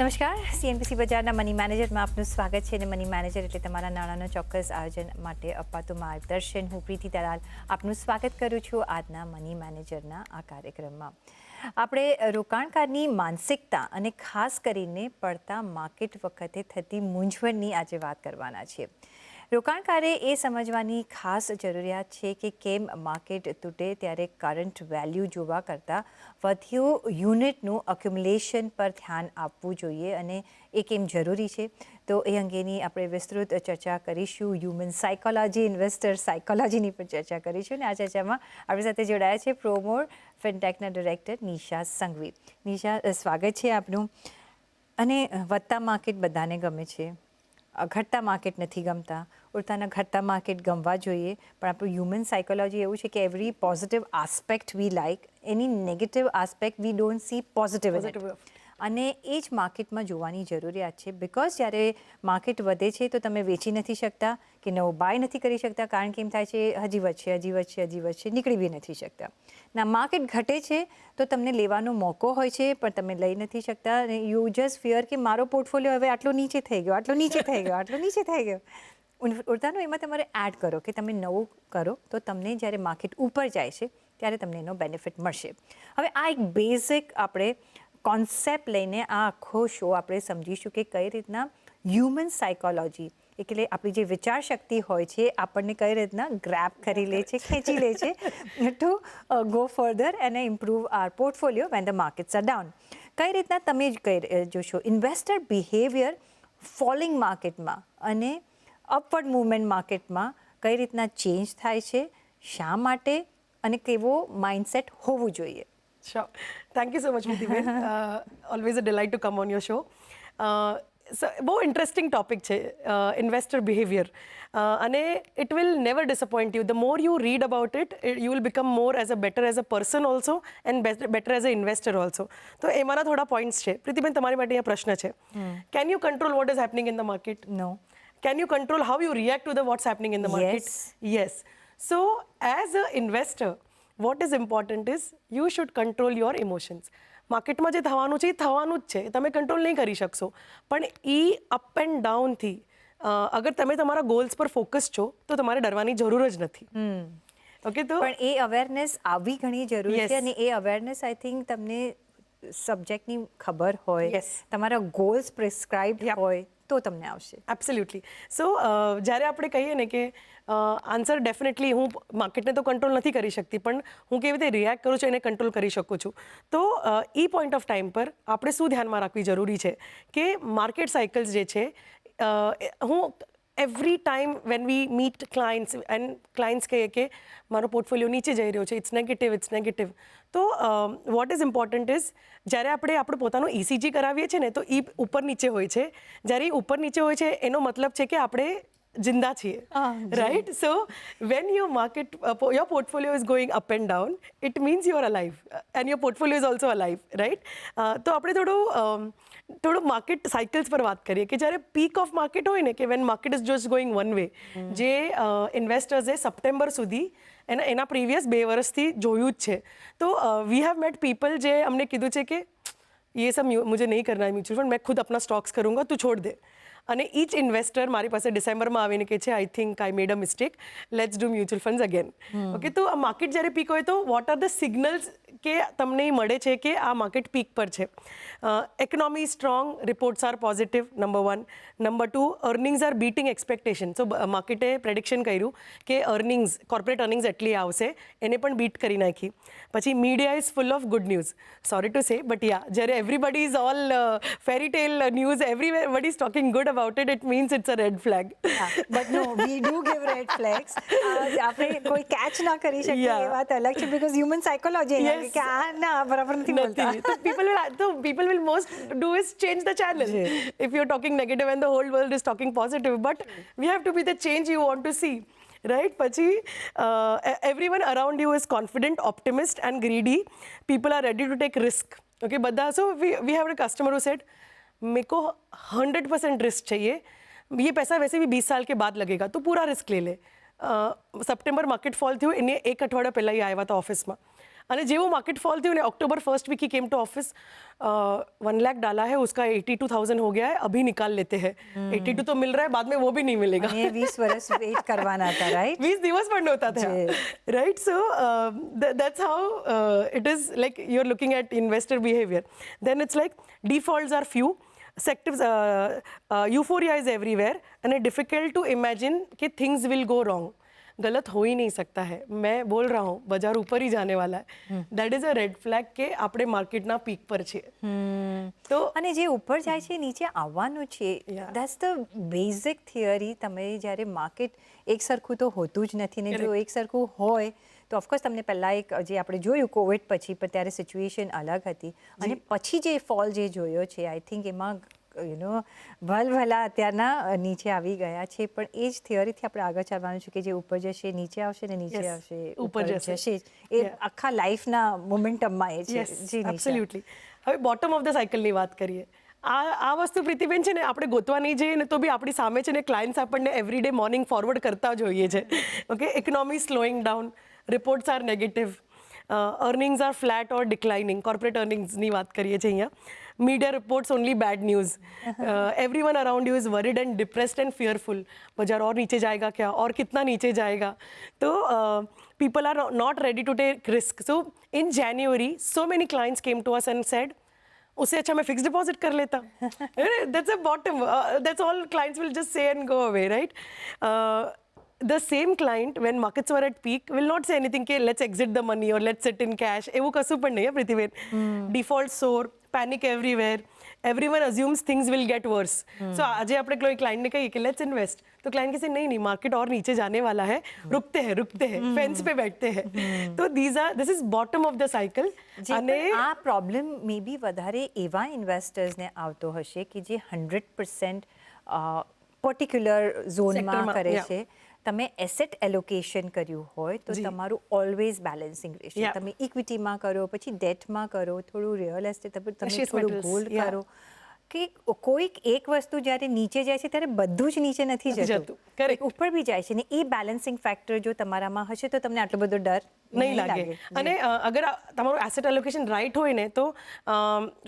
નમસ્કાર. સીએનપીસી બજારના મની મેનેજરમાં આપનું સ્વાગત છે અને મની મેનેજર એટલે તમારા નાણાંનો ચોક્કસ આયોજન માટે અપાતું માર્ગદર્શન. હું પ્રીતિ દલાલ આપનું સ્વાગત કરું છું આજના મની મેનેજરના આ કાર્યક્રમમાં. આપણે રોકાણકારની માનસિકતા અને ખાસ કરીને પડતા માર્કેટ વખતે થતી મૂંઝવણની આજે વાત કરવાના છીએ. રોકાણકારે એ સમજવાની ખાસ જરૂરિયાત છે કે કેમ માર્કેટ તૂટે ત્યારે કરંટ વેલ્યુ જોવા કરતાં વધ્યું યુનિટનું અક્યુમ્યુલેશન પર ધ્યાન આપવું જોઈએ અને એ કેમ જરૂરી છે? તો એ અંગેની આપણે વિસ્તૃત ચર્ચા કરીશું. હ્યુમન સાયકોલોજી ઇન્વેસ્ટર સાયકોલોજીની પણ ચર્ચા કરીશું અને આ ચર્ચામાં આપણી સાથે જોડાયા છે પ્રોમોર ફિનટેકના ડિરેક્ટર નિશા સંઘવી. નિશા સ્વાગત છે આપનું. અને વધતા માર્કેટ બધાને ગમે છે. ઘટતા માર્કેટ નથી ગમતા. ઉડતાના ઘટતા માર્કેટ ગમવા જોઈએ. પણ આપણું હ્યુમન સાયકોલોજી એવું છે કે every positive aspect we like any negative aspect we don't see positive અને એ જ માર્કેટમાં જોવાની જરૂરિયાત છે. બિકોઝ જ્યારે માર્કેટ વધે છે તો તમે વેચી નથી શકતા કે નવો બાય નથી કરી શકતા. કારણ કે એમ થાય છે, હજી વધશે હજી વધશે હજી વધશે, નીકળી બી નથી શકતા. ના, માર્કેટ ઘટે છે તો તમને લેવાનો મોકો હોય છે, પણ તમે લઈ નથી શકતા. અને યુ જસ્ટ ફિયર કે મારો પોર્ટફોલિયો હવે આટલો નીચે થઈ ગયો, આટલો નીચે થઈ ગયો, આટલો નીચે થઈ ગયો. ઉડતાનું એમાં તમારે એડ કરો કે તમે નવું કરો તો તમને જ્યારે માર્કેટ ઉપર જાય છે ત્યારે તમને એનો બેનિફિટ મળશે. હવે આ એક બેઝિક આપણે કોન્સેપ્ટ લઈને આ આખો શો આપણે સમજીશું કે કઈ રીતના હ્યુમન સાયકોલોજી એટલે આપણી જે વિચાર શક્તિ હોય છે, આપણને કઈ રીતના ગ્રેપ કરી લે છે, ખેંચી લે છે to go further and improve our portfolio when the markets are down કઈ રીતના તમે જ કઈ જોશો ઇન્વેસ્ટર બિહેવિયર ફોલિંગ માર્કેટમાં અને અપવર્ડ મૂવમેન્ટ માર્કેટમાં કઈ રીતના ચેન્જ થાય છે, શા માટે અને કેવો માઇન્ડસેટ હોવું જોઈએ? Sure. Thank you so much, Priti uh, Always a delight to come on your show. Uh, so, બહુ ઇન્ટરેસ્ટિંગ ટોપિક છે ઇન્વેસ્ટર બિહેવિયર અને it will never disappoint you the more you read about it you will become more as a better as a person also and better as a investor also તો એમાંના થોડા points છે પ્રીતિબેન તમારી માટે અહીંયા પ્રશ્ન છે can you control what is happening in the market no can you control how you react to the what's happening in the market? Yes. yes. So as a investor is important is you should control your emotions માર્કેટમાં જે થવાનું છે એ થવાનું જ છે. તમે control નહીં કરી શકશો. પણ એ અપ એન્ડ ડાઉનથી અગર તમે તમારા ગોલ્સ પર ફોકસ છો તો તમારે ડરવાની જરૂર જ નથી. ઓકે તો પણ એ અવેરનેસ આવી ઘણી જરૂરી છે અને એ અવેરનેસ આઈ થિંક તમને સબ્જેક્ટની ખબર હોય તમારા ગોલ્સ પ્રિસ્ક્રાઇબ હોય તો તમને આવશે. એબ્સોલ્યુટલી સો જ્યારે આપણે કહીએ ને કે આન્સર ડેફિનેટલી હું માર્કેટને તો કંટ્રોલ નથી કરી શકતી, પણ હું કેવી રીતે રિએક્ટ કરું છું એને કંટ્રોલ કરી શકું છું. તો એ પોઈન્ટ ઓફ ટાઈમ પર આપણે શું ધ્યાનમાં રાખવી જરૂરી છે? કે માર્કેટ સાયકલ્સ જે છે હું every time when we meet clients and clients કહીએ કે મારો પોર્ટફોલિયો નીચે જઈ રહ્યો છે ઇટ્સ નેગેટિવ ઇટ્સ નેગેટિવ તો વોટ ઇઝ ઇમ્પોર્ટન્ટ ઇઝ જ્યારે આપણે આપણું પોતાનું ઇસીજી કરાવીએ છીએ ને તો એ ઉપર નીચે હોય છે જ્યારે એ ઉપર નીચે હોય છે એનો મતલબ છે કે આપણે જિંદા છીએ Ah, right so when your market your portfolio is going up and down it means you are alive and your portfolio is also alive right તો આપણે થોડું અમ, થોડું માર્કેટ સાયકલ્સ પર વાત કરીએ કે જ્યારે પીક ઓફ માર્કેટ હોય ને કે when market is just going one way જે ઇન્વેસ્ટર્સે સપ્ટેમ્બર સુધી એના એના પ્રીવિયસ બે વર્ષથી જોયું જ છે તો વી હેવ મેટ પીપલ જે અમને કીધું છે કે ये सब म्यू- मुझे नहीं करना है म्यूचुअल फंड मैं खुद अपना स्टॉक्स करूंगा તું છોડ દે અને ઈચ ઇન્વેસ્ટર મારી પાસે ડિસેમ્બરમાં આવીને કે છે I think I made a mistake let's do mutual funds again okay તો આ માર્કેટ જ્યારે પીક હોય તો વોટ આર ધ સિગ્નલ્સ કે તમને મળે છે કે આ માર્કેટ પીક પર છે. Economy strong reports are positive number one number two earnings are beating expectation so માર્કેટે prediction કર્યું કે અર્નિંગ્સ કોર્પોરેટ અર્નિંગ્સ એટલી આવશે એને પણ બીટ કરી નાખી. પછી media is full of good news sorry to say but yeah જ્યારે everybody is all fairy tale news everybody is talking good about it it means it's a red flag but no we do give red flags આપણે કોઈ catch ના કરી શકીએ એ વાત અલગ છે because human psychology ना बराबर नहीं तो पीपल विल तो people will most do is change the channel if you are talking negative and the whole world is talking positive but we have to be the change you want to see right पची everyone around you is confident optimist and greedy people are ready to take risk okay but so we uh, e, we, we have a customer who मेरे को 100 percent risk चाहिए। ये पैसा वैसे भी 20 साल के बाद लगेगा तो पूरा रिस्क ले ले। सप्टेम्बर मार्केट फॉल थी इन्हें एक अठवाड़ा पहला ही आया हुआ था ऑफ़िस में। अरे जो मार्केट फॉल थी उन्हें October first week he came to office one lakh डाला है उसका एटी टू थाउज़ेंड हो गया है अभी निकाल लेते हैं। हम्म। एटी टू तो मिल रहा है बाद में वो भी नहीं मिलेगा। बीस वर्ष वेट करवाना था राइट बीस दिवस पर होता था। Right so that's how it is like you are looking at investor behaviour then it's like default are few selective euphoria is everywhere and everywhere difficult to imagine कि थिंग्स विल गो रॉन्ग गलत हो ही नहीं सकता है मैं बोल रहा हूँ बाजार ऊपर ही जाने वाला है that is a red flag કે આપણે માર્કેટના પીક પર છે તો અને જે ઉપર જાય છે નીચે આવવાનું છે Yeah. That's the basic theory તમે જ્યારે માર્કેટ એક સરખું તો હોતું જ નથી ને જો એક સરખું હોય તો ઓફકોર્સ તમને પહેલાં એક જે આપણે જોયું કોવિડ પછી પણ ત્યારે સિચ્યુએશન અલગ હતી અને પછી જે ફોલ જે જોયો છે આઈ થિંક એમાં યુ નો ભલભલા અત્યારના નીચે આવી ગયા છે. પણ એ જ થિયરીથી આપણે આગળ ચાલવાનું છે કે જે ઉપર જશે નીચે આવશે ને નીચે આવશે ઉપર જશે. એ આખા લાઈફના મોમેન્ટમમાં એ છે જી એબ્સોલ્યુટલી હવે બોટમ ઓફ ધ સાયકલની વાત કરીએ. આ આ વસ્તુ પ્રીતિબેન છે ને આપણે ગોતવા નહીં જઈએ ને તો બી આપણી સામે છે ને ક્લાયન્ટ્સ આપણને એવરીડે મોર્નિંગ ફોરવર્ડ કરતા જોઈએ છે. Okay economy slowing down reports are negative earnings are flat or declining corporate અર્નિંગ્સની વાત કરીએ છીએ અહીંયા. media reports only bad news everyone around you is worried and depressed and fearful बाजार और नीचे जाएगा क्या और कितना नीचे जाएगा तो people are not ready to take risk so in january so many clients came to us and said उससे अच्छा मैं फिक्स डिपॉजिट कर लेता that's a bottom that's all clients will just say and go away right the same client when markets were at peak will not say anything કે let's exit the money or let's sit in cash એવું કશું પણ નહીં હે Pritiben default sore panic everywhere everyone assumes things will get worse so આજે આપણે કોઈ client ને કહીએ કે let's invest तो client कहते नहीं नहीं market और नीचे जाने वाला है रुकते हैं रुकते हैं फेंस पे बैठते हैं तो these are this is bottom of the cycle જે અને પણ આ પ્રોબ્લેમ મે બી વધારે એવા ઇન્વેસ્ટર્સને આવતો હશે કે જે હંડ્રેડ પર્સન્ટ પર્ટિક્યુલર ઝોનમાં Sectorમાં, કરે yeah. છે તમે એસેટ એલોકેશન કર્યું હોય તો તમારું ઓલવેઝ બેલેન્સિંગ રહેશે. તમે ઇક્વિટીમાં કરો પછી ડેટમાં કરો થોડું રિયલ એસ્ટેટ તમે થોડું ગોલ્ડ કરો. કે કોઈક એક વસ્તુ જ્યારે નીચે જાય છે ત્યારે બધું જ નીચે નથી જતું. જતું. ઉપર બી જાય છે ને એ બેલેન્સિંગ ફેક્ટર જો તમારામાં હશે તો તમને આટલો બધો ડર નહીં લાગે. અને અગર તમારું એસેટ એલોકેશન રાઇટ હોય ને તો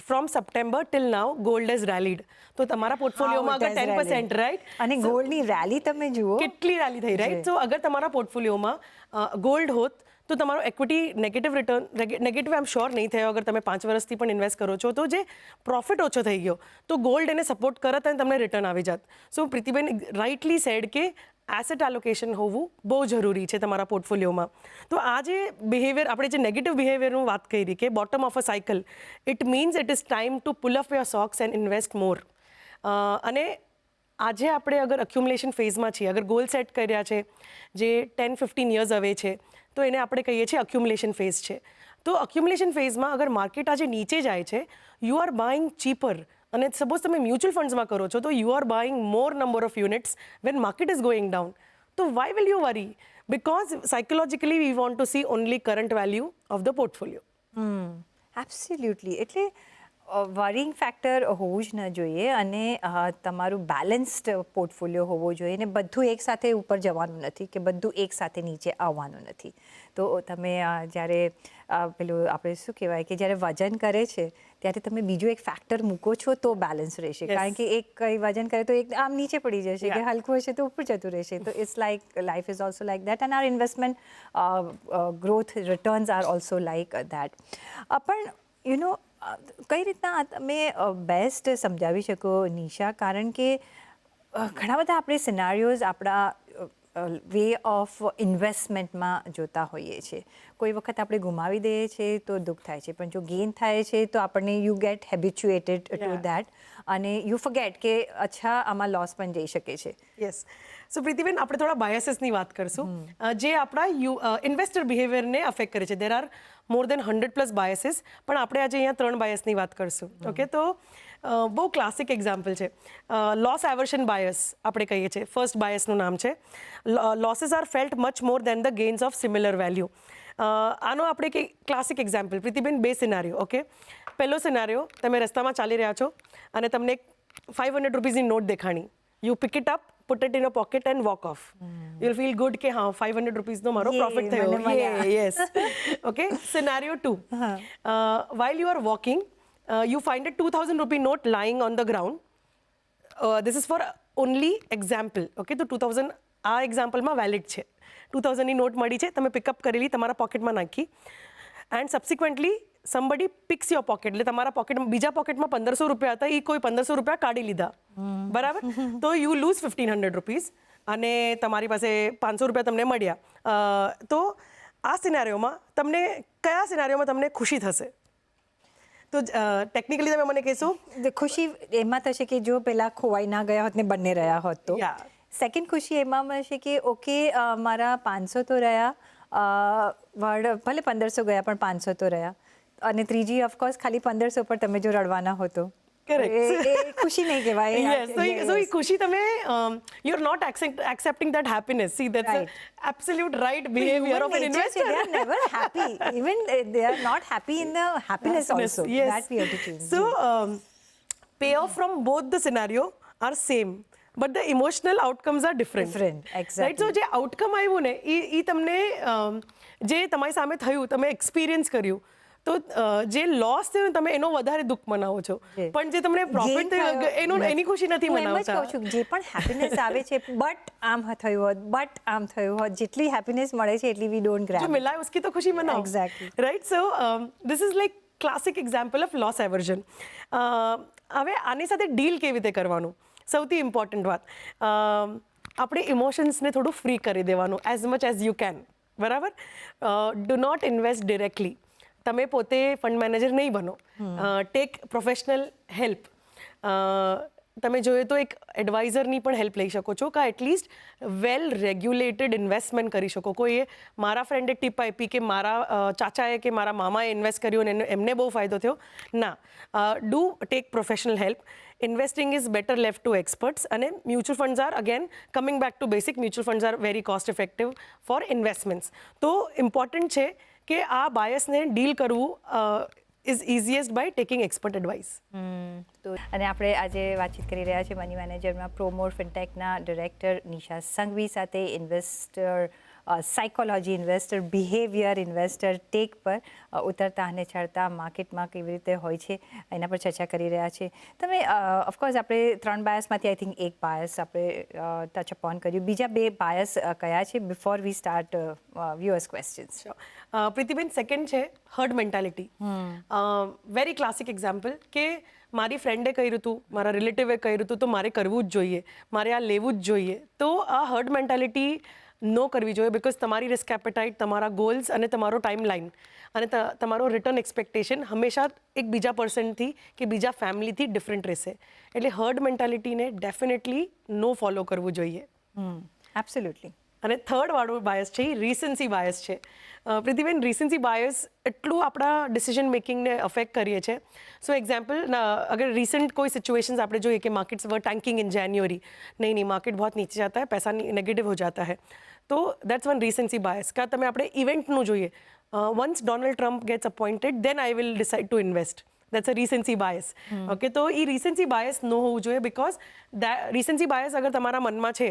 from September till now gold is rallied તો તમારા પોર્ટફોલિયોમાં અગર ટેન પર્સન્ટ રાઈટ અને ગોલ્ડની રેલી તમે જુઓ. કેટલી રેલી થઈ રાઈટ સો અગર તમારા પોર્ટફોલિયોમાં ગોલ્ડ હોત તો તમારો એક્વિટી નેગેટિવ રિટર્ન નેગેટિવ આમ શ્યોર નહીં થયો અગર તમે પાંચ વર્ષથી પણ ઇન્વેસ્ટ કરો છો તો જે પ્રોફિટ ઓછો થઈ ગયો, તો ગોલ્ડ એને સપોર્ટ કરત અને તમને રિટર્ન આવી જાત. સો પ્રીતિબેન રાઇટલી સેડ કે એસેટ એલોકેશન હોવું બહુ જરૂરી છે તમારા પોર્ટફોલિયોમાં તો આ જે બિહેવિયર આપણે જે નેગેટિવ બિહેવિયરનું વાત કરી કે bottom of a cycle it means it is time to pull up your socks and invest more અને આજે આપણે અગર અક્યુમ્યુલેશન ફેઝમાં છીએ, અગર ગોલ સેટ કર્યા છે, જે ટેન ફિફ્ટીન યર્સ હવે છે તો એને આપણે કહીએ છીએ અક્યુમ્યુલેશન ફેઝ છે. તો અક્યુમ્યુલેશન ફેઝમાં અગર માર્કેટ આજે નીચે જાય છે યુ આર બાઇંગ ચીપર અને સપોઝ તમે મ્યુચ્યુઅલ ફંડ્સમાં કરો છો, તો you are buying more number of units when market is going down તો why will you worry because psychologically we want to see only current value of the portfolio absolutely એટલે worrying factor હોવું જ ન જોઈએ અને તમારું balanced portfolio હોવો જોઈએ ને બધું એકસાથે ઉપર જવાનું નથી કે બધું એકસાથે નીચે આવવાનું નથી. તો તમે જ્યારે પેલું આપણે શું કહેવાય કે જ્યારે વજન કરે છે ત્યારે તમે બીજું એક ફેક્ટર મૂકો છો તો બેલેન્સ રહેશે. કારણ કે એક કંઈ વજન કરે તો એક આમ નીચે પડી જશે કે હલકું હશે તો ઉપર જતું રહેશે. તો it's like life is also like that and our investment growth returns are also like that પણ યુ નો કઈ રીતના તમે બેસ્ટ સમજાવી શકો નિશા? કારણ કે ઘણા બધા આપણે સિનારીઓઝ આપણા વે ઓફ ઇન્વેસ્ટમેન્ટમાં જોતા હોઈએ છીએ. કોઈ વખત આપણે ગુમાવી દઈએ છીએ તો દુઃખ થાય છે. પણ જો ગેઇન થાય છે તો આપણને you get habituated to. That અને યુ ફગેટ કે અચ્છા આમાં લોસ પણ જઈ શકે છે. યસ સો પ્રીતિબેન આપણે થોડા બાયસીસની વાત કરશું. જે આપણા યુ ઇન્વેસ્ટર બિહેવિયરને અફેક્ટ કરે છે. There are more than hundred plus biases પણ આપણે આજે અહીંયા ત્રણ બાયસની વાત કરશું. ઓકે તો બહુ ક્લાસિક એક્ઝામ્પલ છે. લોસ એવર્શન બાયસ આપણે કહીએ છીએ. ફર્સ્ટ બાયસનું નામ છે. Losses are felt much more than the gains of similar value આનો આપણે કે ક્લાસિક એક્ઝામ્પલ પ્રીતિબેન બે સિનારીઓ ઓકે પહેલો સિનારીઓ તમે રસ્તામાં ચાલી રહ્યા છો અને તમને એક ફાઇવ હંડ્રેડ રૂપીઝની note દેખાણી. You pick it up put it in a pocket and walk off you will feel good કે હા ફાઈવ હંડ્રેડ રૂપીઝનો મારો પ્રોફિટ થયો. Yes okay scenario two while you are walking you find a two thousand rupee note lying on the ground this is for only example okay તો two thousand આ એક્ઝામ્પલમાં valid છે. Two થાઉઝન્ડની note મળી છે તમે pickup કરેલી તમારા પોકેટમાં નાખી. And subsequently somebody picks your pocket એટલે તમારા પોકેટમાં બીજા પોકેટમાં પંદરસો રૂપિયા હતા એ કોઈ પંદરસો રૂપિયા કાઢી લીધા. બરાબર? તો you lose fifteen hundred rupees અને તમારી પાસે પાંચસો રૂપિયા તમને મળ્યા. તો આ સિનારીઓમાં તમને કયા સિનારીઓમાં તમને ખુશી થશે? તો ટેકનિકલી તમે મને કહેશો? ખુશી એમાં થશે કે જો પેલા ખોવાઈ ના ગયા હોત ને બંને રહ્યા હોત તો. સેકન્ડ ખુશી એમાં મળશે કે ઓકે મારા પાંચસો તો રહ્યા વર્ડ ભલે પંદરસો ગયા પણ પાંચસો તો રહ્યા. અને ત્રીજી ઓફકોર્સ ખાલી પંદરસો પર તમે જો રડવાના હો તો. Correct. એ- ખુશી નહીં કહેવાય yes so, Yes. so એ ખુશી તમે um, you're not accept, accepting that happiness see that's Right. a absolute right behavior Human of an nature છે, investor they are never happy even uh, they are not happy in the happiness Happiness, also yes. that we have to change So, um, payoff from both the scenario are same. But the emotional outcomes are different. Different, exactly. Right? So, જે outcome આવ્યું ને એ તમને um, જે તમારી સામે થયું તમે experience કર્યું તો જે લોસ થયું તમે એનો વધારે દુઃખ મનાવો છો. પણ જે તમને પ્રોફિટ થયું એનો એની ખુશી નથી મનાવતા. જે પણ હેપીનેસ આવે છે બટ આમ થયું હોત બટ આમ થયું હોત જેટલી હેપીનેસ મળે છે એટલી વી ડોન્ટ ગ્રેબ જો મિલાય ઉસકી તો ખુશી મનાવો. Exactly right so this is like classic example of loss aversion હવે આની સાથે ડીલ કેવી રીતે કરવાનું? સૌથી ઇમ્પોર્ટન્ટ વાત. આપણે ઇમોશન્સને થોડું ફ્રી કરી દેવાનું as much as you can બરાબર? ડુ નોટ ઇન્વેસ્ટ ડિરેક્ટલી તમે પોતે ફંડ મેનેજર નહીં બનો. ટેક પ્રોફેશનલ હેલ્પ તમે જોઈએ તો એક એડવાઇઝરની પણ હેલ્પ લઈ શકો છો કાં એટલીસ્ટ વેલ રેગ્યુલેટેડ ઇન્વેસ્ટમેન્ટ કરી શકો. કોઈએ મારા ફ્રેન્ડે ટીપ આપી કે મારા ચાચાએ કે મારા મામાએ ઇન્વેસ્ટ કર્યું અને એમને બહુ ફાયદો થયો. ના. Do take professional help investing is better left to experts અને mutual funds are again coming back to basic mutual funds are very cost effective for investments તો ઇમ્પોર્ટન્ટ છે કે આ બાયસને ડીલ કરવું is easiest by taking expert advice તો અને આપણે આજે વાતચીત કરી રહ્યા છીએ મની મેનેજરમાં પ્રોમોર ફિનટેકના ડિરેક્ટર નિશા સંઘવી સાથે investor psychology investor behaviour investor tech પર ઉતરતા અને ચડતા માર્કેટમાં કેવી રીતે હોય છે એના પર ચર્ચા કરી રહ્યા છે. તમે ઓફકોર્સ આપણે ત્રણ બાયસમાંથી આઈ થિંક એક બાયસ આપણે ટચ અપોન કર્યું. બીજા બે બાયસ કયા છે before we start viewers questions Preetiben second છે herd mentality very classic example કે મારી ફ્રેન્ડે કર્યું હતું મારા રિલેટિવે કર્યું હતું તો મારે કરવું જ જોઈએ મારે આ લેવું જ જોઈએ. તો આ હર્ડ મેન્ટાલિટી ન કરવી જોઈએ બિકોઝ તમારી રિસ્ક એપેટાઇટ તમારા ગોલ્સ અને તમારો ટાઈમ લાઇન અને તમારો રિટર્ન એક્સપેક્ટેશન હંમેશા એક બીજા પર્સનથી કે બીજા ફેમિલીથી ડિફરન્ટ રહેશે. એટલે હર્ડ મેન્ટાલિટીને ડેફિનેટલી નો ફોલો કરવું જોઈએ. એબ્સોલ્યુટલી અને થર્ડ વાળું બાયસ છે એ રિસન્સી બાયસ છે. પ્રીતિબેન રિસન્સી બાયસ એટલું આપણા ડિસિઝન મેકિંગને અફેક્ટ કરીએ છીએ સો એક્ઝામ્પલ અગર રિસન્ટ કોઈ સિચ્યુએશન્સ આપણે જોઈએ કે માર્કેટ્સ વર ટેન્કિંગ ઇન જાન્યુઅરી નહીં નહીં માર્કેટ બહુ નીચે જતા હૈ પૈસા નેગેટિવ હો જતા હૈ. તો દેટ્સ વન રિસન્સી બાયસ કાં તમે આપણે ઇવેન્ટનું જોઈએ. Once Donald Trump gets appointed then I will decide to invest that's a recency bias okay તો એ રિસન્સી બાયસ ન હોવું જોઈએ બિકોઝ રિસન્સી બાયસ અગર તમારા મનમાં છે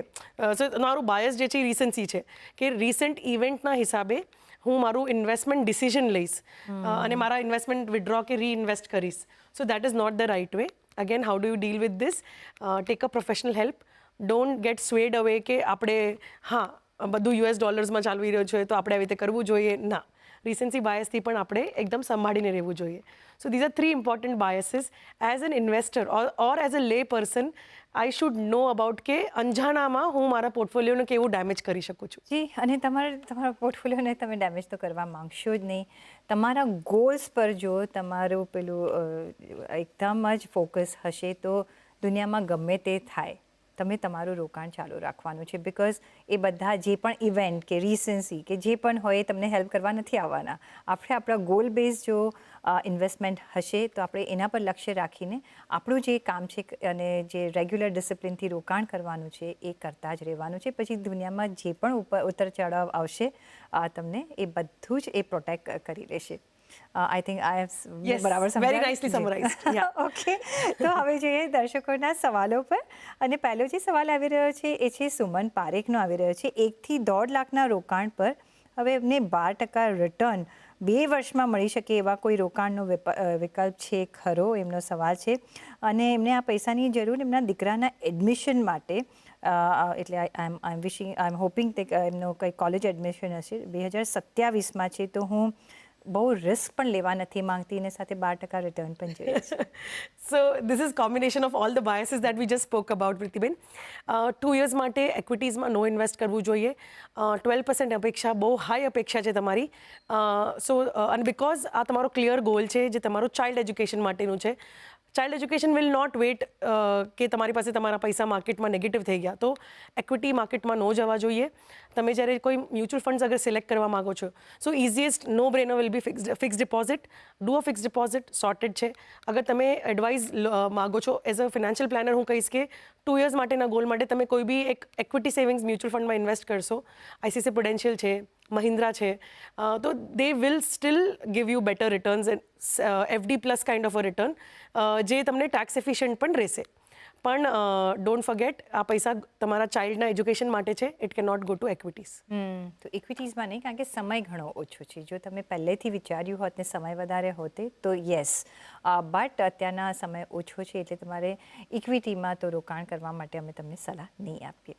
સો તમારું બાયસ જે છે એ રિસન્સી છે. કે રિસન્ટ ઇવેન્ટના હિસાબે હું મારું ઇન્વેસ્ટમેન્ટ ડિસિઝન લઈશ. અને મારા ઇન્વેસ્ટમેન્ટ વિડ્રો કે રીઇન્વેસ્ટ કરીશ. So that is not the right way again how do you deal with this take a professional help don't get swayed away કે આપણે હા બધું યુએસ ડોલર્સમાં ચાલવી રહ્યું છે, તો આપણે આવી રીતે કરવું જોઈએ? ના. રિસન્સી બાયસથી પણ આપણે એકદમ સંભાળીને રહેવું જોઈએ. So these are three important biases as an investor or as a lay person I should know about કે અંજાણામાં હું મારા પોર્ટફોલિયોને કેવું ડેમેજ કરી શકું છું. જી, અને તમારે, તમારા પોર્ટફોલિયોને તમે ડેમેજ તો કરવા માંગશો જ નહીં. તમારા ગોલ્સ પર જો તમારું પેલું એકદમ જ ફોકસ હશે, તો દુનિયામાં ગમે તે થાય. તમે તમારું રોકાણ ચાલુ રાખવાનું છે. બિકોઝ એ બધા જે પણ ઇવેન્ટ કે રિસન્સી કે જે પણ હોય તમને હેલ્પ કરવા નથી આવવાના. આપણે આપણા ગોલ બેઝ જો ઇન્વેસ્ટમેન્ટ હશે તો આપણે એના પર લક્ષ્ય રાખીને આપણું જે કામ છે અને જે રેગ્યુલર ડિસિપ્લિનથી રોકાણ કરવાનું છે એ કરતા જ રહેવાનું છે. પછી દુનિયામાં જે પણ ઉપર ઉતર ચઢાવ આવશે તમને એ બધું જ એ પ્રોટેક્ટ કરી લેશે I think I have Yes, બરાબર very nicely summarized. Yeah. Okay તો હવે જોઈએ દર્શકોના સવાલો પર. અને પહેલો જે સવાલ આવી રહ્યો છે એ છે સુમન પારેખનો આવી રહ્યો છે. એકથી દોઢ લાખના રોકાણ પર હવે એમને બાર ટકા રિટર્ન બે વર્ષમાં મળી શકે એવા કોઈ રોકાણનો વિકલ્પ છે ખરો? એમનો સવાલ છે. અને એમને આ પૈસાની જરૂર એમના દીકરાના એડમિશન માટે એટલે આઈ એમ આઈ એમ વિશિંગ આઈ એમ હોપિંગ તે એમનો કંઈ કોલેજ એડમિશન હશે. બે હજાર સત્યાવીસમાં છે. તો હું બહુ રિસ્ક પણ લેવા નથી માંગતી, અને સાથે બાર ટકા રિટર્ન પણ જોઈએ છે. So this is combination of all the biases that we just spoke about Preetiben two years માટે એક્વિટીઝમાં નો ઇન્વેસ્ટ કરવું જોઈએ. ટ્વેલ્વ પર્સન્ટ અપેક્ષા, બહુ હાઈ અપેક્ષા છે તમારી. સો અને બિકોઝ આ તમારો ક્લિયર ગોલ છે, જે તમારું ચાઇલ્ડ એજ્યુકેશન માટેનું છે child education will not wait કે તમારી પાસે તમારા પૈસા માર્કેટમાં નેગેટિવ થઈ ગયા. તો એક્વિટી માર્કેટમાં ન જવા જોઈએ. તમે જ્યારે કોઈ મ્યુચ્યુઅલ ફંડ્સ અગર સિલેક્ટ કરવા માગો છો so easiest no brainer will be fix fix deposit do a fix deposit sorted છે. અગર તમે એડવાઇસ માગો છો એઝ અ ફિનાન્શિયલ પ્લાનર હું કહીશ કે ટુ યર્સ માટેના ગોલ માટે તમે કોઈ બી એક એક્વિટી સેવિંગ્સ મ્યુચ્યુઅલ ફંડમાં ઇન્વેસ્ટ કરશો. આઈસીસી પ્રુડેન્શિયલ છે. મહિન્દ્રા છે તો they will still give you better returns FD plus kind of a return જે તમને ટેક્સ એફિશિયન્ટ પણ રહેશે પણ ડોન્ટ ફર્ગેટ આ પૈસા તમારા ચાઇલ્ડના એજ્યુકેશન માટે છે ઇટ કે નોટ ગો ટુ એક્વિટીઝ તો ઇક્વિટીઝમાં નહીં કારણ કે સમય ઘણો ઓછો છે જો તમે પહેલેથી વિચાર્યું હોત ને સમય વધારે હોતે તો યસ બટ અત્યારના સમય ઓછો છે એટલે તમારે ઇક્વિટીમાં તો રોકાણ કરવા માટે અમે તમને સલાહ નહીં આપીએ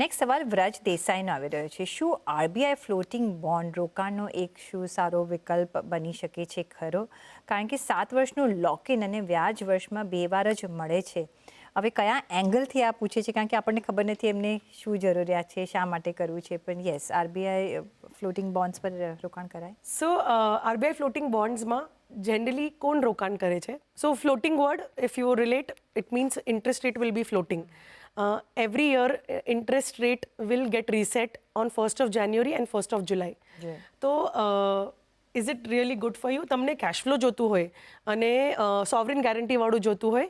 નેક્સ્ટ સવાલ, વ્રજ દેસાઈનો આવી રહ્યો છે. શું આરબીઆઈ ફ્લોટિંગ બોન્ડ રોકાણનો એક શું સારો વિકલ્પ બની શકે છે ખરો? કારણ કે સાત વર્ષનું લોકિન અને વ્યાજ વર્ષમાં બે વાર જ મળે છે. હવે કયા એંગલથી આ પૂછે છે? કારણ કે આપણને ખબર નથી એમને શું જરૂરિયાત છે, શા માટે કરવું છે. પણ યસ આરબીઆઈ ફ્લોટિંગ બોન્ડ્સ પર રોકાણ કરાય. સો આરબીઆઈ ફ્લોટિંગ બોન્ડ્સમાં જનરલી કોણ રોકાણ કરે છે? So floating word if you relate it means interest rate will be floating every year interest rate will get reset on first of January and first of July જી. તો is it really good for you તમને cash flow જોતું હોય અને sovereign ગેરંટીવાળું જોતું હોય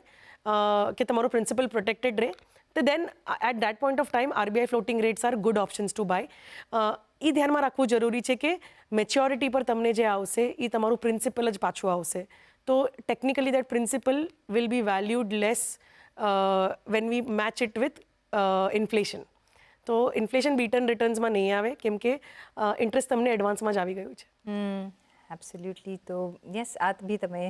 કે તમારું principal protected રહે તો then at that point of time RBI floating rates are good options to buy એ ધ્યાનમાં રાખવું જરૂરી છે કે મેચ્યોરિટી પર તમને જે આવશે એ તમારું પ્રિન્સિપલ જ પાછું આવશે. તો technically that principal will be valued less when we match it with inflation તો ઇન્ફ્લેશન બીટન રિટર્ન્સમાં નહીં આવે, કેમ કે ઇન્ટરેસ્ટ તમને એડવાન્સમાં જ આવી ગયું છે. એબ્સોલ્યુટલી તો યસ આ બી તમે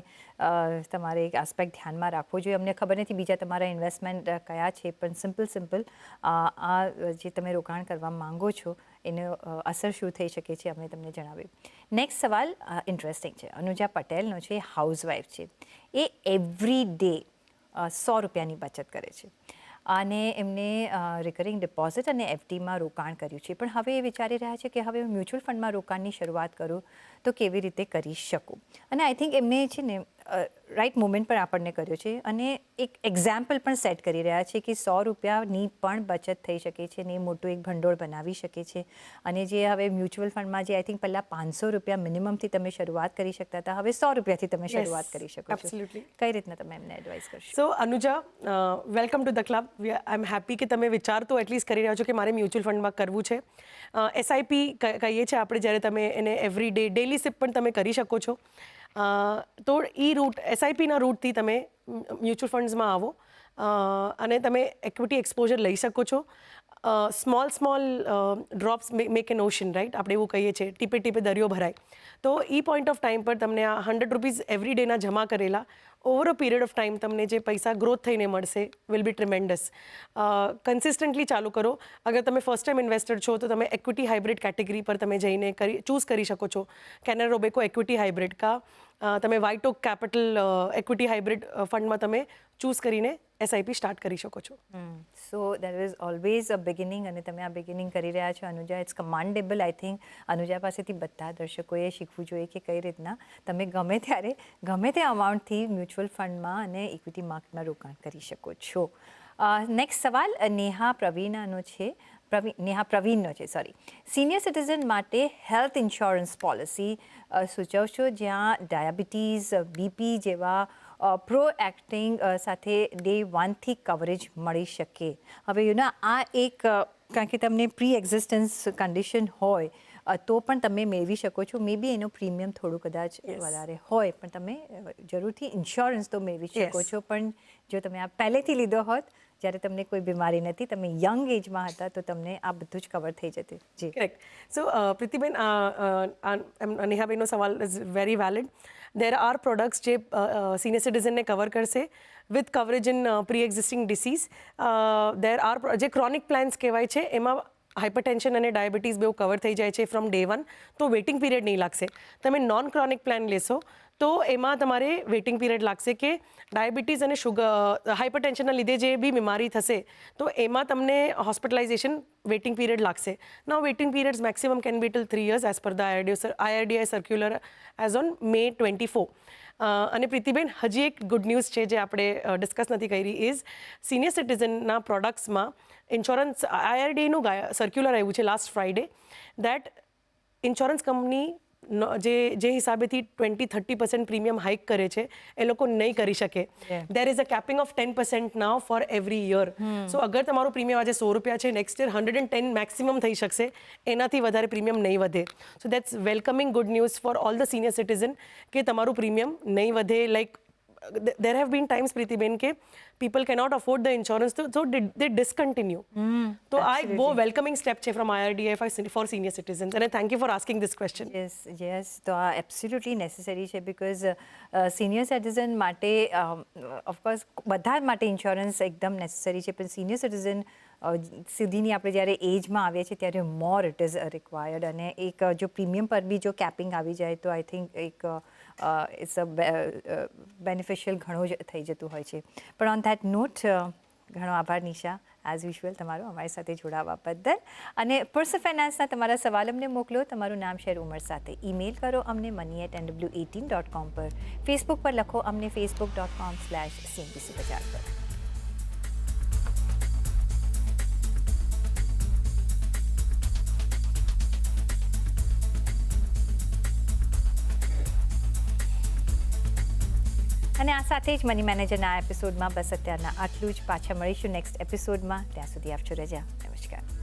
તમારે એક આસ્પેક્ટ ધ્યાનમાં રાખવો જોઈએ. અમને ખબર નથી બીજા તમારા ઇન્વેસ્ટમેન્ટ કયા છે, પણ સિમ્પલ સિમ્પલ આ જે તમે રોકાણ કરવા માંગો છો, એનો અસર શું થઈ શકે છે અમે તમને જણાવ્યું. નેક્સ્ટ સવાલ ઇન્ટરેસ્ટિંગ છે. અનુજા પટેલનો છે હાઉસવાઈફ છે. એ એવરી ડે સો રૂપિયાની બચત કરે છે. અને એમને રિકરિંગ ડિપોઝિટ અને એફડીમાં રોકાણ કર્યું છે. પણ હવે એ વિચારી રહ્યા છે કે હવે હું મ્યુચ્યુઅલ ફંડમાં રોકાણની શરૂઆત કરું તો કેવી રીતે કરી શકું? અને આઈ થિંક એમને છે ને રાઈટ મુમેન્ટ પણ આપણને કર્યો છે અને એક એક્ઝામ્પલ પણ સેટ કરી રહ્યા છે કે સો રૂપિયાની પણ બચત થઈ શકે છે ને મોટું એક ભંડોળ બનાવી શકે છે. અને જે હવે મ્યુચ્યુઅલ ફંડમાં જે આઈ થિંક પહેલાં પાંચસો રૂપિયા મિનિમમથી તમે શરૂઆત કરી શકતા હતા હવે સો રૂપિયાથી તમે શરૂઆત કરી શકો છો. કઈ રીતના તમે એમને એડવાઇસ કરશો? So Anuja welcome to the club I am happy કે તમે વિચાર તો એટલીસ્ટ કરી રહ્યા છો કે મારે મ્યુચ્યુઅલ ફંડમાં કરવું છે. એસઆઈપી કહીએ છીએ આપણે જ્યારે તમે એને એવરી ડે ડેલી સિપ પણ તમે કરી શકો છો. તો એ રૂટ એસઆઈપીના રૂટથી તમે મ્યુચ્યુઅલ ફંડ્સમાં આવો. અને તમે એક્વિટી એક્સપોઝર લઈ શકો છો. Small small drops make an ocean right આપણે એવું કહીએ છીએ, ટીપે ટીપે દરિયો ભરાય. તો એ પોઈન્ટ ઓફ ટાઈમ પર તમને આ હંડ્રેડ રૂપીઝ એવરી ડેના જમા કરેલા over a period of time તમને જે પૈસા ગ્રોથ થઈને મળશે વિલ બી ટ્રિમેન્ડસ કન્સિસ્ટન્ટલી ચાલુ કરો. અગર તમે ફર્સ્ટ ટાઈમ ઇન્વેસ્ટર છો, તો તમે એક્વિટી હાઇબ્રિડ કેટેગરી પર તમે જઈને કરી ચૂઝ કરી શકો છો. કેનર રોબેકો એક્વિટી હાઇબ્રિડ કા તમે વાઇટોક કેપિટલ એક્વિટી હાઇબ્રિડ ફંડમાં તમે ચૂઝ કરીને એસઆઈપી સ્ટાર્ટ કરી શકો છો. So there is always a beginning અને તમે આ બિગિનિંગ કરી રહ્યા છો, Anuja. It's commendable I think Anuja પાસેથી બધા દર્શકોએ શીખવું જોઈએ કે કઈ રીતના તમે ગમે ત્યારે, ગમે તે અમાઉન્ટથી મ્યુચ્યુઅલ ફંડમાં અને ઇક્વિટી માર્કેટમાં રોકાણ કરી શકો છો. નેક્સ્ટ સવાલ નેહા પ્રવીણાનો છે. પ્રવીણ નેહા પ્રવીણનો છે સોરી સિનિયર સિટીઝન માટે હેલ્થ ઇન્સ્યોરન્સ પોલિસી સૂચવશો જ્યાં ડાયાબિટીસ બીપી જેવા પ્રો એક્ટિંગ સાથે ડે વનથી કવરેજ મળી શકે. હવે યુના આ એક કારણ કે તમને પ્રી એક્ઝિસ્ટન્સ કન્ડિશન હોય તો પણ તમે મેળવી શકો છો. મે બી એનો પ્રીમિયમ થોડું કદાચ વધારે હોય પણ તમે જરૂરથી ઇન્સ્યોરન્સ તો મેળવી શકો છો. પણ જો તમે આ પહેલેથી લીધો હોત જ્યારે તમને કોઈ બીમારી નથી તમે યંગ એજમાં હતા તો તમને આ બધું જ કવર થઈ જતું. જી. કરેક્ટ સો પ્રીતિબેન નેહાબેનનો સવાલ is very valid there are products જે સિનિયર સિટીઝનને કવર કરશે with coverage in pre existing disease there are જે ક્રોનિક પ્લાન્સ કહેવાય છે એમાં હાઇપરટેન્શન અને ડાયાબિટીસ બેઉ કવર થઈ જાય છે ફ્રોમ ડે વન તો વેઇટિંગ પીરિયડ નહીં લાગશે. તમે નોન ક્રોનિક પ્લાન લેશો, તો એમાં તમારે વેઇટિંગ પીરિયડ લાગશે કે ડાયાબિટીસ અને શુગર હાઇપરટેન્શનના લીધે જે બી બીમારી થશે, તો એમાં તમને હોસ્પિટલાઇઝેશન વેઇટિંગ પીરિયડ લાગશે. Now waiting periods maximum can be till three years as per the IRDA IRDAI circular as on May twenty four અને પ્રીતિબેન, હજી એક ગુડ ન્યૂઝ છે જે આપણે ડિસ્કસ નથી કરી ઇઝ સિનિયર સિટીઝનના પ્રોડક્ટ્સમાં ઇન્સ્યોરન્સ આઈઆરડીનું સર્ક્યુલર આવ્યું છે last Friday that insurance company જે જે હિસાબેથી twenty thirty percent premium hike કરે છે એ લોકો નહીં કરી શકે. There is a capping of ten percent now for every year so અગર તમારું પ્રીમિયમ આજે સો રૂપિયા છે next year hundred and ten maximum થઈ શકશે એનાથી વધારે પ્રીમિયમ નહીં વધે. So that's welcoming good news for all the senior citizen કે તમારું પ્રીમિયમ નહીં વધે like there have been times Preetiben કે people cannot afford the insurance so, so they, they discontinue. તો આ એક બહુ વેલકમિંગ સ્ટેપ છે from IRDA for senior citizens અને thank you for asking this question yes yes તો આ absolutely necessary છે બિકોઝ સિનિયર સિટીઝન માટે ઓફકોર્સ બધા માટે ઇન્સ્યોરન્સ એકદમ નેસેસરી છે પણ સિનિયર સિટીઝન સુધીની આપણે જ્યારે એજમાં આવીએ છીએ ત્યારે મોર ઇટ ઇઝ રિક્વાયર્ડ અને એક જો પ્રીમિયમ પર બી જો કેપિંગ આવી જાય તો આઈ થિંક એક ઇટ્સ અ બેનિફિશિયલ ઘણું જ થઈ જતું હોય છે. પણ ઓન ધેટ નોટ ઘણો આભાર નિશા. એઝ યુઝ્યુઅલ તમારો અમારી સાથે જોડાવા બદલ. અને પર્સનલ ફાઇનાન્સના તમારા સવાલ અમને મોકલો. તમારું નામ શેર ઉંમર સાથે ઈમેલ કરો અમને money at NW eighteen dot com પર. ફેસબુક પર લખો અમને Facebook dot com slash CNBC Bazaar પર. અને આ સાથે જ મની મેનેજરના આ એપિસોડમાં બસ અત્યારના આટલું જ. પાછા મળીશું નેક્સ્ટ એપિસોડમાં ત્યાં સુધી આપજો રજા. નમસ્કાર.